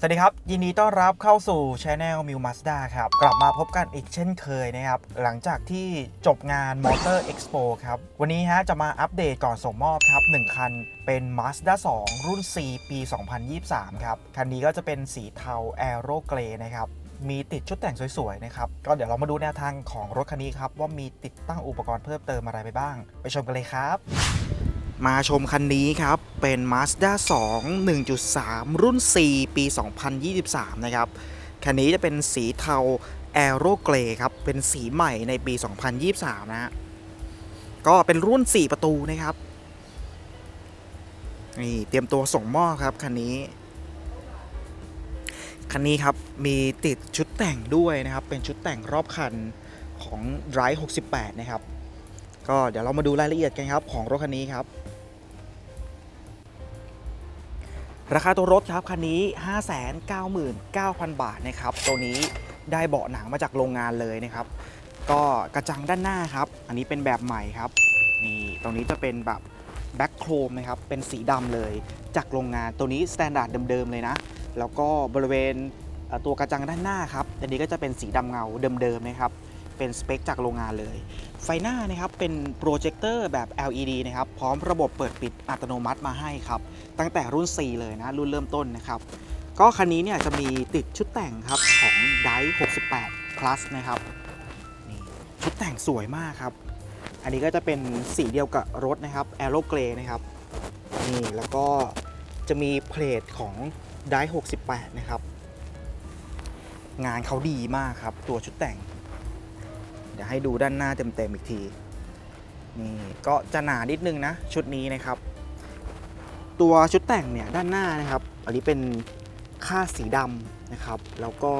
สวัสดีครับ ยินดีต้อนรับเข้าสู่ช anel m i w Mazda ครับ กลับมาพบกันอีกเช่นเคยนะครับ หลังจากที่จบงาน Motor Expo ครับ วันนี้ฮะจะมาอัปเดตก่อนส่งมอบครับ 1 คันเป็น Mazda 2 รุ่น C ปี 2023 ครับ คันนี้ก็จะเป็นสีเทา Aero Grey นะครับมีติดชุดแต่งสวยๆนะครับก็เดี๋ยวเรามาดูแนวทางของรถคันนี้ครับว่ามีติดตั้งอุปกรณ์เพิ่มเติมอะไรไปบ้าง ไปชมกันเลยครับ มาชมคันนี้ครับ เป็น Mazda 2 1.3 รุ่น 4 ปี 2023 นะครับ คันนี้จะเป็นสีเทา Aero Grey ครับ เป็นสีใหม่ในปี 2023 นะฮะ ก็เป็นรุ่น 4 ประตูนะครับ นี่ เตรียมตัวส่งมอบครับ คันนี้ คันนี้ครับ มีติดชุดแต่งด้วยนะครับ เป็นชุดแต่งรอบคันของ Drive 68 นะครับก็เดี๋ยวเรามาดูรายละเอียดกันครับ ของรถคันนี้ครับ ราคาตัวรถครับคันนี้ 599,000 บาทนะครับ ตัวนี้ได้เบาะหนังมาจากโรงงานเลยนะครับ ก็กระจังด้านหน้าครับ อันนี้เป็นแบบใหม่ครับ นี่ตรงนี้จะเป็นแบบแบ็คโครมนะครับ เป็นสีดำเลยจากโรงงาน ตัวนี้สแตนดาร์ดเดิมๆเลยนะ แล้วก็บริเวณตัวกระจังด้านหน้าครับ อันนี้ก็จะเป็นสีดำเงาเดิมๆนะครับ เป็นสเปคจากโรงงานเลย ไฟหน้านะครับเป็นโปรเจคเตอร์แบบ LED นะครับพร้อมระบบเปิดปิดอัตโนมัติมาให้ครับ ตั้งแต่รุ่น 4 เลยนะ รุ่นเริ่มต้นนะครับ ก็คันนี้เนี่ยจะมีติดชุดแต่งครับของ d i 68 plus นะครับนี่ชุดแต่งสวยมากครับ อันนี้ก็จะเป็นสีเดียวกับรถนะครับ Aero Grey นะครับนี่แล้วก็จะมีเพลทของ d i 68 นะครับ งานเขาดีมากครับ ตัวชุดแต่ง เดี๋ยวให้ดูด้านหน้าเต็มๆอีกที นี่ก็จะหนานิดนึงนะ ชุดนี้นะครับ ตัวชุดแต่งเนี่ยด้านหน้านะครับ อันนี้เป็นค่าสีดำนะครับ แล้วก็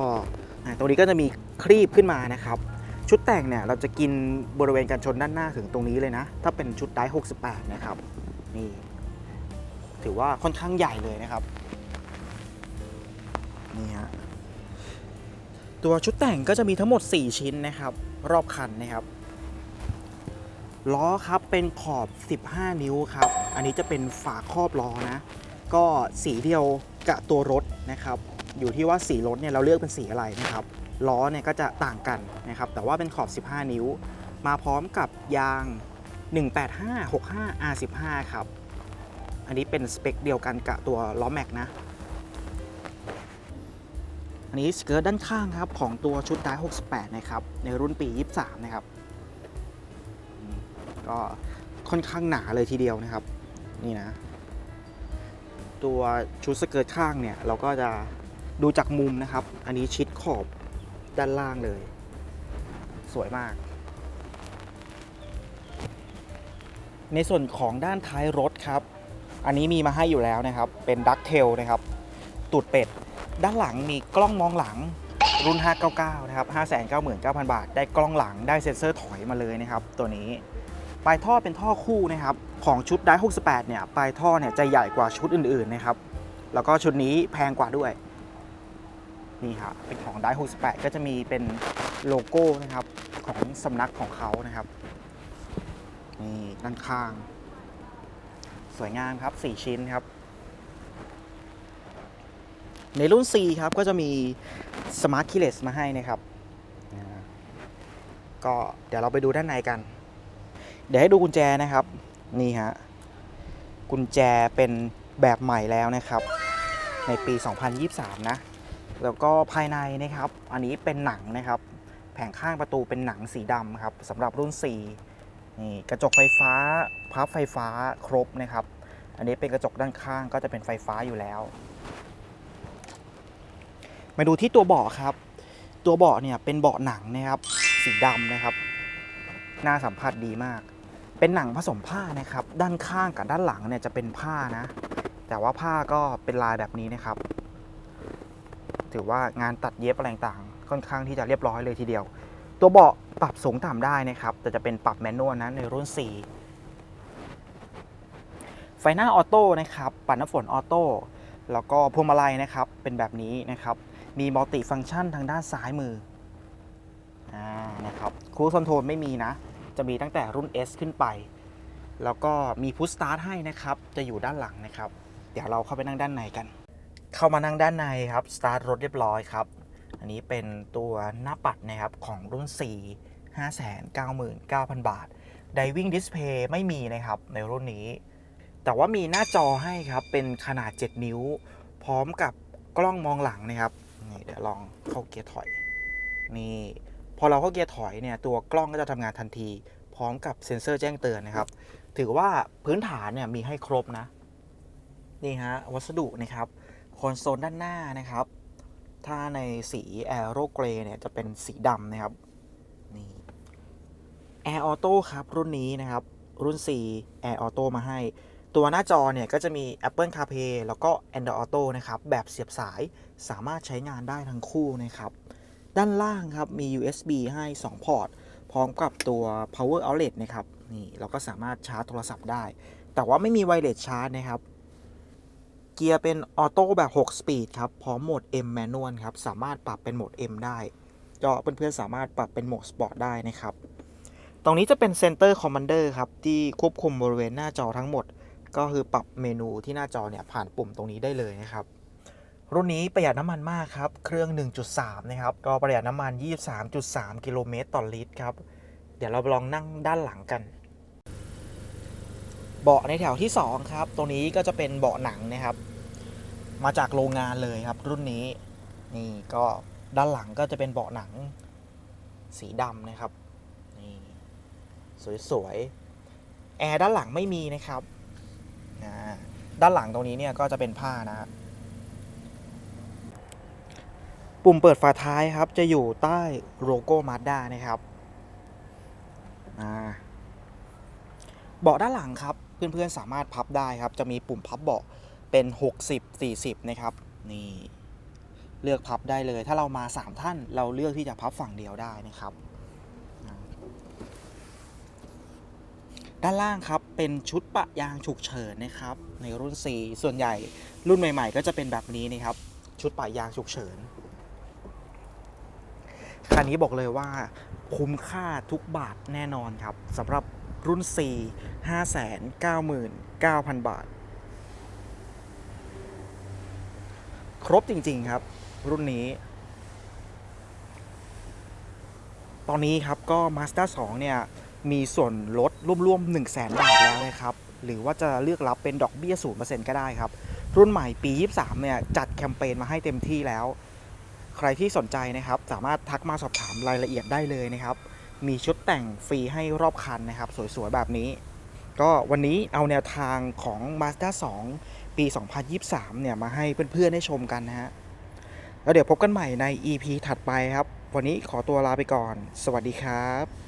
ตรงนี้ก็จะมีครีบขึ้นมานะครับ ชุดแต่งเนี่ยเราจะกินบริเวณกันชนด้านหน้าถึงตรงนี้เลยนะ ถ้าเป็นชุดได68 นะครับ นี่ ถือว่าค่อนข้างใหญ่เลยนะครับ นี่ฮะ ตัวชุดแต่งก็จะมีทั้งหมด 4 ชิ้นนะครับ รอบคันนะครับ ล้อครับเป็นขอบ 15 นิ้วครับ อันนี้จะเป็นฝาครอบล้อนะ ก็สีเดียวกับตัวรถนะครับ อยู่ที่ว่าสีรถเนี่ยเราเลือกเป็นสีอะไรนะครับ ล้อเนี่ยก็จะต่างกันนะครับ แต่ว่าเป็นขอบ 15 นิ้ว มาพร้อมกับยาง 185 65 R15 ครับ อันนี้เป็นสเปคเดียวกันกับตัวล้อแม็กนะ นี้สเกิร์ตด้านข้างครับของตัวชุดได68 นะครับ ในรุ่นปี 23 นะครับ ก็ค่อนข้างหนาเลยทีเดียวนะครับ นี่นะ ตัวชุดสเกิร์ตข้างเนี่ย เราก็จะดูจากมุมนะครับ อันนี้ชิดขอบด้านล่างเลย สวยมาก ในส่วนของด้านท้ายรถครับ อันนี้มีมาให้อยู่แล้วนะครับ เป็นดักเทลนะครับ ตูดเป็ด ด้านหลังมีกล้องมองหลังรุ่น 599 นะครับ 599,000 บาท ได้กล้องหลัง ได้เซ็นเซอร์ถอยมาเลยนะครับ ตัวนี้ ปลายท่อเป็นท่อคู่นะครับ ของชุดได้68 เนี่ย ปลายท่อเนี่ยจะใหญ่กว่าชุดอื่นๆนะครับ แล้วก็ชุดนี้แพงกว่าด้วย นี่ครับเป็นของได้68 ก็จะมีเป็นโลโก้นะครับ ของสำนักของเขานะครับ นี่ด้านข้าง สวยงามครับ 4 ชิ้นครับ ในรุ่น C ครับก็จะมี Smart Keyless มาให้นะครับก็เดี๋ยวเราไปดูด้านในกัน เดี๋ยวให้ดูกุญแจนะครับ นี่ฮะ กุญแจเป็นแบบใหม่แล้วนะครับ ในปี 2023 นะ แล้วก็ภายในนะครับ อันนี้เป็นหนังนะครับ แผงข้างประตูเป็นหนังสีดำครับสำหรับรุ่น4นี่กระจกไฟฟ้าพับไฟฟ้าครบนะครับ อันนี้เป็นกระจกด้านข้างก็จะเป็นไฟฟ้าอยู่แล้ว มาดูที่ตัวเบาะครับ ตัวเบาะเนี่ยเป็นเบาะหนังนะครับ สีดำนะครับน้าสัมผัสดีมาก เป็นหนังผสมผ้านะครับ ด้านข้างกับด้านหลังเนี่ยจะเป็นผ้านะ แต่ว่าผ้าก็เป็นลายแบบนี้นะครับ ถือว่างานตัดเย็บอะไรต่างๆค่อนข้างที่จะเรียบร้อยเลยทีเดียว ตัวเบาะปรับสูงต่ำได้นะครับ แต่จะเป็นปรับแมนนวลนะในรุ่น 4 ไฟหน้าออโต้นะครับ ปัดน้ำฝนออโต้แล้วก็พวงมาลัยนะครับ เป็นแบบนี้นะครับ มีมัลติฟังก์ชันทางด้านซ้ายมืออ่านะครับครูคอนโทรลไม่มีนะ จะมีตั้งแต่รุ่น S ขึ้นไป แล้วก็มีพุชสตาร์ทให้นะครับ จะอยู่ด้านหลังนะครับ เดี๋ยวเราเข้าไปนั่งด้านในกัน เข้ามานั่งด้านในครับสตาร์ทรถเรียบร้อยครับ อันนี้เป็นตัวหน้าปัดนะครับของรุ่น 4 599,000 บาท Diving Display ไม่มีนะครับในรุ่นนี้ แต่ว่ามีหน้าจอให้ครับ เป็นขนาด 7 นิ้ว พร้อมกับกล้องมองหลังนะครับ นี่เดี๋ยวลองเข้าเกียร์ถอยนี่พอเราเข้าเกียร์ถอยเนี่ยตัวกล้องก็จะทำงานทันที พร้อมกับเซ็นเซอร์แจ้งเตือนนะครับ ถือว่าพื้นฐานเนี่ยมีให้ครบนะ นี่ฮะวัสดุนะครับคอนโซลด้านหน้านะครับ ถ้าในสีแอโรเกรเนี่ยจะเป็นสีดำนะครับนี่ Air Auto ครับรุ่นนี้นะครับ รุ่น 4 Air Auto มาให้ ตัวหน้าจอเนี่ยก็จะมี Apple CarPlay แล้วก็ Android Auto นะครับ แบบเสียบสายสามารถใช้งานได้ทั้งคู่นะครับ ด้านล่างครับมี USB ให้ 2 พอร์ต พร้อมกับตัว power outlet นะครับ นี่เราก็สามารถชาร์จโทรศัพท์ได้ แต่ว่าไม่มีไวเลสชาร์จนะครับ เกียร์เป็นออโต้แบบ 6 สปีดครับ พร้อมโหมด M Manual ครับ สามารถปรับเป็นโหมด M ได้ก็เพื่อนๆสามารถปรับเป็นโหมดสปอร์ตได้นะครับ ตรงนี้จะเป็น Center Commander ครับ ที่ควบคุมบริเวณหน้าจอทั้งหมด ก็คือปรับเมนูที่หน้าจอเนี่ยผ่านปุ่มตรงนี้ได้เลยนะครับ รุ่นนี้ประหยัดน้ำมันมากครับ เครื่อง 1.3 นะครับ ก็ประหยัดน้ำมัน 23.3 กิโลเมตรต่อลิตรครับ เดี๋ยวเราลองนั่งด้านหลังกัน เบาะในแถวที่ 2 ครับ ตรงนี้ก็จะเป็นเบาะหนังนะครับ มาจากโรงงานเลยครับ รุ่นนี้ นี่ก็ด้านหลังก็จะเป็นเบาะหนังสีดำนะครับ นี่สวยๆ แอร์ด้านหลังไม่มีนะครับ ด้านหลังตรงนี้เนี่ยก็จะเป็นผ้านะฮะปุ่มเปิดฝาท้ายครับจะอยู่ใต้โลโก้มาด้านะครับเบาะด้านหลังครับ เพื่อนๆสามารถพับได้ครับ จะมีปุ่มพับเบาะเป็น 60 40 นะครับ นี่เลือกพับได้เลย ถ้าเรามา 3 ท่านเราเลือกที่จะพับฝั่งเดียวได้นะครับ ด้านล่างครับเป็นชุดปะยางฉุกเฉินนะครับในรุ่น4ส่วนใหญ่รุ่นใหม่ๆ ก็จะเป็นแบบนี้นะครับ ชุดปะยางฉุกเฉินคันนี้บอกเลยว่าคุ้มค่าทุกบาทแน่นอนครับสำหรับรุ่น4 599,000 บาท ครบจริง ๆ ครับ รุ่นนี้ ตอนนี้ครับก็ Mazda 2 เนี่ย มีส่วนลด ร่วมๆ1 0 0 0 0แบาทแล้วนะครับ หรือว่าจะเลือกรับเป็นดอกเบี้ย0%ก็ได้ครับ รุ่นใหม่ปี 23 เนี่ย จัดแคมเปญมาให้เต็มที่แล้ว ใครที่สนใจนะครับ สามารถทักมาสอบถามรายละเอียดได้เลยนะครับ มีชุดแต่งฟรีให้รอบคันนะครับ สวยๆ แบบนี้ ก็วันนี้เอาแนวทางของ Mazda 2 ปี 2023 เนี่ย มาให้เพื่อนๆ ได้ชมกันนะฮะ แล้วเดี๋ยวพบกันใหม่ใน EP ถัดไปครับ วันนี้ขอตัวลาไปก่อน สวัสดีครับ